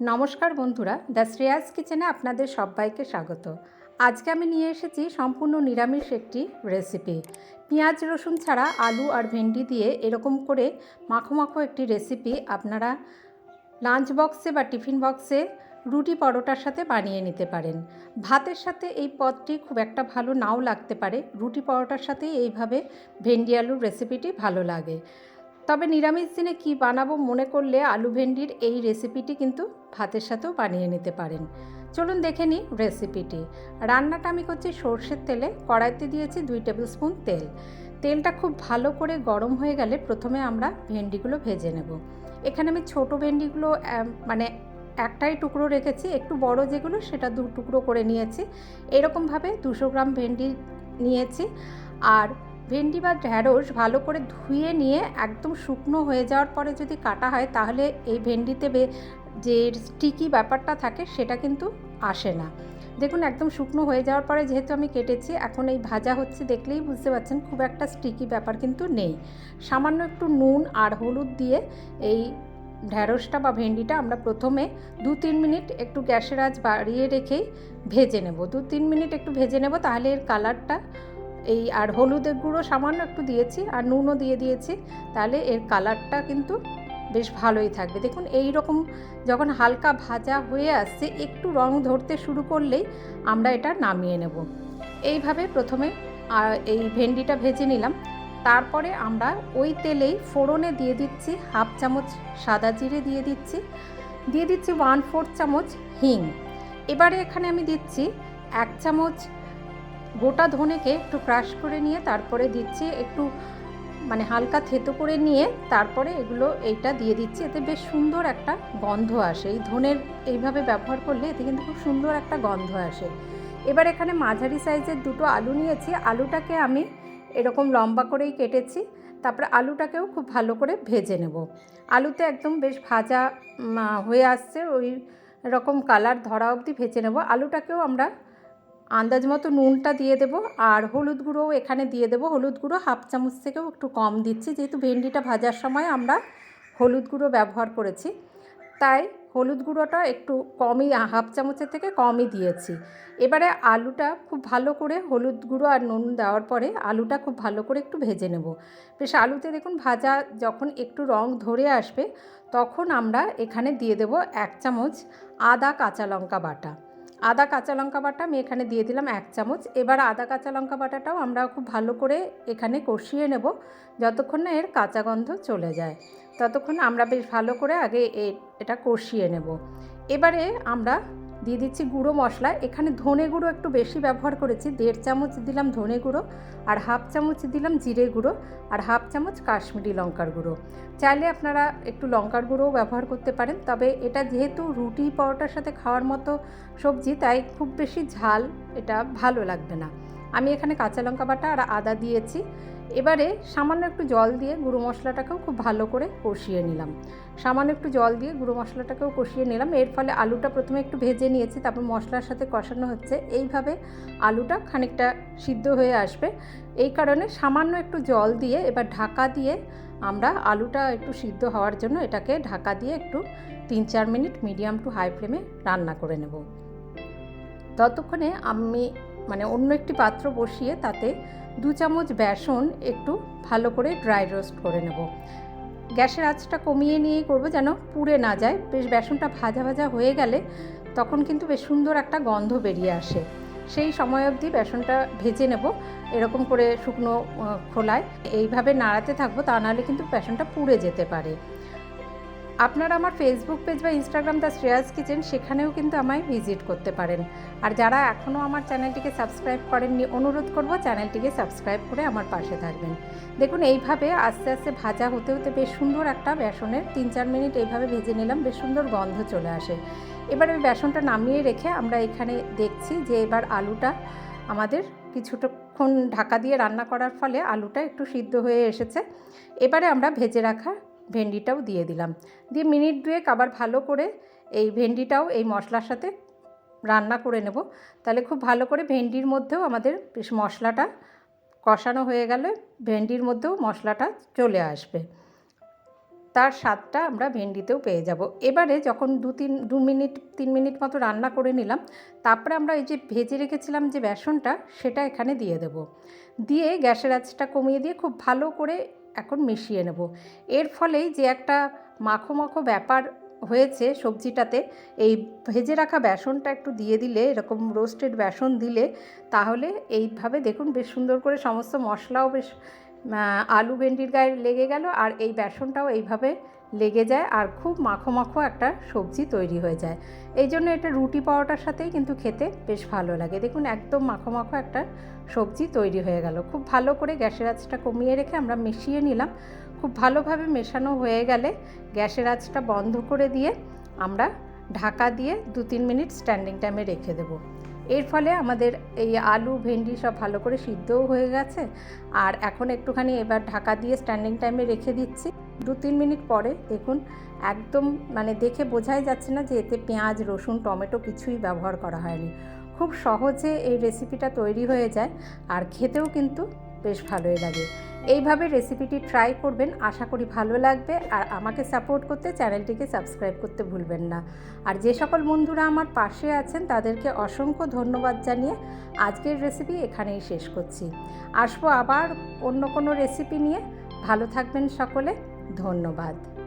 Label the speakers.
Speaker 1: নমস্কার বন্ধুরা, দ্য শ্রেয়াস কিচেনে আপনাদের সবাইকে স্বাগত। আজকে আমি নিয়ে এসেছি সম্পূর্ণ নিরামিষ একটি রেসিপি। পেঁয়াজ, রসুন ছাড়া আলু আর ভেন্ডি দিয়ে এরকম করে মাখো মাখো একটি রেসিপি আপনারা লাঞ্চ বক্সে বা টিফিন বক্সে রুটি পরোটার সাথে বানিয়ে নিতে পারেন। ভাতের সাথে এই পদটি খুব একটা ভালো নাও লাগতে পারে। রুটি পরোটার সাথে এইভাবে ভেন্ডি আলুর রেসিপিটি ভালো লাগে। তবে নিরামিষ দিনে কী বানাবো মনে করলে আলু ভেন্ডির এই রেসিপিটি কিন্তু ভাতের সাথেও বানিয়ে নিতে পারেন। চলুন দেখে নিই রেসিপিটি। রান্নাটা আমি করছি সর্ষের তেলে, কড়াইতে দিয়েছি দুই টেবিল স্পুন তেল। তেলটা খুব ভালো করে গরম হয়ে গেলে প্রথমে আমরা ভেন্ডিগুলো ভেজে নেব। এখানে আমি ছোট ভেন্ডিগুলো মানে একটাই টুকরো রেখেছি, একটু বড় যেগুলো সেটা দু টুকরো করে নিয়েছি। এরকমভাবে দুশো গ্রাম ভেন্ডি নিয়েছি। আর ভেন্ডি বা ঢ্যাঁড়স ভালো করে ধুয়ে নিয়ে একদম শুকনো হয়ে যাওয়ার পরে যদি কাটা হয়, তাহলে এই ভেন্ডিতে যে স্টিকি ব্যাপারটা থাকে, সেটা কিন্তু আসে না। দেখুন, একদম শুকনো হয়ে যাওয়ার পরে যেহেতু আমি কেটেছি, এখন এই ভাজা হচ্ছে দেখলেই বুঝতে পারছেন, খুব একটা স্টিকি ব্যাপার কিন্তু নেই। সামান্য একটু নুন আর হলুদ দিয়ে এই ঢ্যাঁড়সটা বা ভেন্ডিটা আমরা প্রথমে দু তিন মিনিট একটু গ্যাসের আঁচ বাড়িয়ে রেখেই ভেজে নেব। দু তিন মিনিট একটু ভেজে নেব, তাহলে এর কালারটা এই আর হলুদের গুঁড়ো সামান্য একটু দিয়েছি আর নুনও দিয়ে দিয়েছি, তাহলে এর কালারটা কিন্তু বেশ ভালোই থাকবে। দেখুন এই রকম যখন হালকা ভাজা হয়ে আসছে, একটু রং ধরতে শুরু করলেই আমরা এটা নামিয়ে নেব। এইভাবে প্রথমে এই ভেন্ডিটা ভেজে নিলাম। তারপরে আমরা ওই তেলেই ফোড়নে দিয়ে দিচ্ছি হাফ চামচ সাদা জিরে দিয়ে দিচ্ছি দিয়ে দিচ্ছি ওয়ান ফোর চামচ হিং। এবারে এখানে আমি দিচ্ছি এক চামচ গোটা ধনেকে একটু ক্রাশ করে নিয়ে তারপরে দিচ্ছি, একটু মানে হালকা থেতো করে নিয়ে তারপরে এগুলো এইটা দিয়ে দিচ্ছি। এতে বেশ সুন্দর একটা গন্ধ আসে। এই ধনের এইভাবে ব্যবহার করলে এতে কিন্তু খুব সুন্দর একটা গন্ধ আসে। এবার এখানে মাঝারি সাইজের দুটো আলু নিয়েছি। আলুটাকে আমি এরকম লম্বা করেই কেটেছি, তারপরে আলুটাকেও খুব ভালো করে ভেজে নেব। আলুতে একদম বেশ ভাজা হয়ে আসছে। ওই রকম কালার ধরা অবধি ভেজে নেব। আলুটাকেও আমরা আন্দাজ মতো নুনটা দিয়ে দেব আর হলুদ গুঁড়োও এখানে দিয়ে দেবো। হলুদ গুঁড়ো হাফ চামচ থেকেও একটু কম দিচ্ছি। যেহেতু ভেন্ডিটা ভাজার সময় আমরা হলুদ গুঁড়ো ব্যবহার করেছি, তাই হলুদ গুঁড়োটা একটু কমই, হাফ চামচের থেকে কমই দিয়েছি। এবারে আলুটা খুব ভালো করে হলুদ গুঁড়ো আর নুন দেওয়ার পরে আলুটা খুব ভালো করে একটু ভেজে নেব। বেশ, আলুতে দেখুন ভাজা যখন একটু রং ধরে আসবে, তখন আমরা এখানে দিয়ে দেব এক চামচ আদা কাঁচা লঙ্কা বাটা। আদা কাঁচা লঙ্কা বাটা আমি এখানে দিয়ে দিলাম এক চামচ। এবার আদা কাঁচা লঙ্কা বাটাটাও আমরা খুব ভালো করে এখানে কষিয়ে নেব যতক্ষণ না এর কাঁচা গন্ধ চলে যায়। ততক্ষণ আমরা বেশ ভালো করে আগে এটা কষিয়ে নেব। এবারে আমরা দিয়ে দিচ্ছি গুঁড়ো মশলা। এখানে ধনে গুঁড়ো একটু বেশি ব্যবহার করেছি। দেড় চামচ দিলাম ধনে গুঁড়ো আর হাফ চামচ দিলাম জিরে গুঁড়ো আর হাফ চামচ কাশ্মীরি লঙ্কার গুঁড়ো। চাইলে আপনারা একটু লঙ্কার গুঁড়োও ব্যবহার করতে পারেন। তবে এটা যেহেতু রুটি পরোটার সাথে খাওয়ার মতো সবজি, তাই খুব বেশি ঝাল এটা ভালো লাগবে না। আমি এখানে কাঁচা লঙ্কা বাটা আর আদা দিয়েছি। এবারে সামান্য একটু জল দিয়ে গুঁড়ো মশলাটাকেও খুব ভালো করে কষিয়ে নিলাম। সামান্য একটু জল দিয়ে গুঁড়ো মশলাটাকেও কষিয়ে নিলাম। এর ফলে আলুটা প্রথমে একটু ভেজে নিয়েছি, তারপর মশলার সাথে কষানো হচ্ছে। এইভাবে আলুটা খানিকটা সিদ্ধ হয়ে আসবে। এই কারণে সামান্য একটু জল দিয়ে এবার ঢাকা দিয়ে আমরা আলুটা একটু সিদ্ধ হওয়ার জন্য এটাকে ঢাকা দিয়ে একটু তিন চার মিনিট মিডিয়াম টু হাই ফ্লেমে রান্না করে নেব। ততক্ষণে আমি মানে অন্য একটি পাত্র বসিয়ে তাতে দু চামচ বেসন একটু ভালো করে ড্রাই রোস্ট করে নেব। গ্যাসের আঁচটা কমিয়ে নিয়েই করব যেন পুড়ে না যায়। বেশ বেসনটা ভাজা ভাজা হয়ে গেলে তখন কিন্তু বেশ সুন্দর একটা গন্ধ বেরিয়ে আসে। সেই সময় অবধি বেসনটা ভেজে নেব এরকম করে শুকনো খোলায়। এইভাবে নাড়াতে থাকব তা নাহলে কিন্তু বেসনটা পুড়ে যেতে পারে। আপনারা আমার ফেসবুক পেজ বা ইনস্টাগ্রাম দ্য শ্রেয়াস কিচেন, সেখানেও কিন্তু আমায় ভিজিট করতে পারেন। আর যারা এখনও আমার চ্যানেলটিকে সাবস্ক্রাইব করেননি, অনুরোধ করব চ্যানেলটিকে সাবস্ক্রাইব করে আমার পাশে থাকবেন। দেখুন, এইভাবে আস্তে আস্তে ভাজা হতে হতে বেশ সুন্দর একটা বেসনের তিন চার মিনিট এইভাবে ভেজে নিলাম, বেশ সুন্দর গন্ধ চলে আসে। এবার ওই বেসনটা নামিয়ে রেখে আমরা এখানে দেখছি যে এবার আলুটা আমাদের কিছুটাক্ষণ ঢাকা দিয়ে রান্না করার ফলে আলুটা একটু সিদ্ধ হয়ে এসেছে। এবারে আমরা ভেজে রাখা ভেন্ডিটাও দিয়ে দিলাম। দিয়ে মিনিট দুয়েক আবার ভালো করে এই ভেন্ডিটাও এই মশলার সাথে রান্না করে নেব। তাহলে খুব ভালো করে ভেন্ডির মধ্যেও আমাদের মশলাটা কষানো হয়ে গেলে ভেন্ডির মধ্যেও মশলাটা চলে আসবে। তার স্বাদটা আমরা ভেন্ডিতেও পেয়ে যাব। এবারে যখন দু তিন, দু মিনিট, তিন মিনিট মতো রান্না করে নিলাম, তারপরে আমরা এই যে ভেজে রেখেছিলাম যে বেসনটা, সেটা এখানে দিয়ে দেব। দিয়ে গ্যাসের আঁচটা কমিয়ে দিয়ে খুব ভালো করে এখন মিশিয়ে নেব। এর ফলেই যে একটা মাখো মাখো ব্যাপার হয়েছে সবজিটাতে, এই ভেজে রাখা বেসনটা একটু দিয়ে দিলে, এরকম রোস্টেড বেসন দিলে, তাহলে এইভাবে দেখুন বেশ সুন্দর করে সমস্ত মশলাও বেশ আলু ভেন্ডির গায়ে লেগে গেল, আর এই বেসনটাও এইভাবে লেগে যায় আর খুব মাখো মাখো একটা সবজি তৈরি হয়ে যায়। এই জন্য এটা রুটি পাওয়াটার সাথেই কিন্তু খেতে বেশ ভালো লাগে। দেখুন, একদম মাখো মাখো একটা সবজি তৈরি হয়ে গেল। খুব ভালো করে গ্যাসের আঁচটা কমিয়ে রেখে আমরা মিশিয়ে নিলাম। খুব ভালোভাবে মেশানো হয়ে গেলে গ্যাসের আঁচটা বন্ধ করে দিয়ে আমরা ঢাকা দিয়ে দু তিন মিনিট স্ট্যান্ডিং টাইমে রেখে দেবো। এর ফলে আমাদের এই আলু, ভেন্ডি সব ভালো করে সিদ্ধও হয়ে গেছে। আর এখন একটুখানি এবার ঢাকা দিয়ে স্ট্যান্ডিং টাইমে রেখে দিচ্ছি। দু তিন মিনিট পরে দেখুন, একদম মানে দেখে বোঝাই যাচ্ছে না যে এতে পেঁয়াজ, রসুন, টমেটো কিছুই ব্যবহার করা হয়নি। খুব সহজে এই রেসিপিটা তৈরি হয়ে যায়। আর খেতেও কিন্তু বেশ ভালোই লাগে। এইভাবে রেসিপিটি ট্রাই করবেন, আশা করি ভালো লাগবে। আর আমাকে সাপোর্ট করতে চ্যানেলটিকে সাবস্ক্রাইব করতে ভুলবেন না। আর যে সকল বন্ধুরা আমার পাশে আছেন, তাদেরকে অসংখ্য ধন্যবাদ জানিয়ে আজকের রেসিপি এখানেই শেষ করছি। আসব আবার অন্য কোনো রেসিপি নিয়ে। ভালো থাকবেন সকলে। ধন্যবাদ।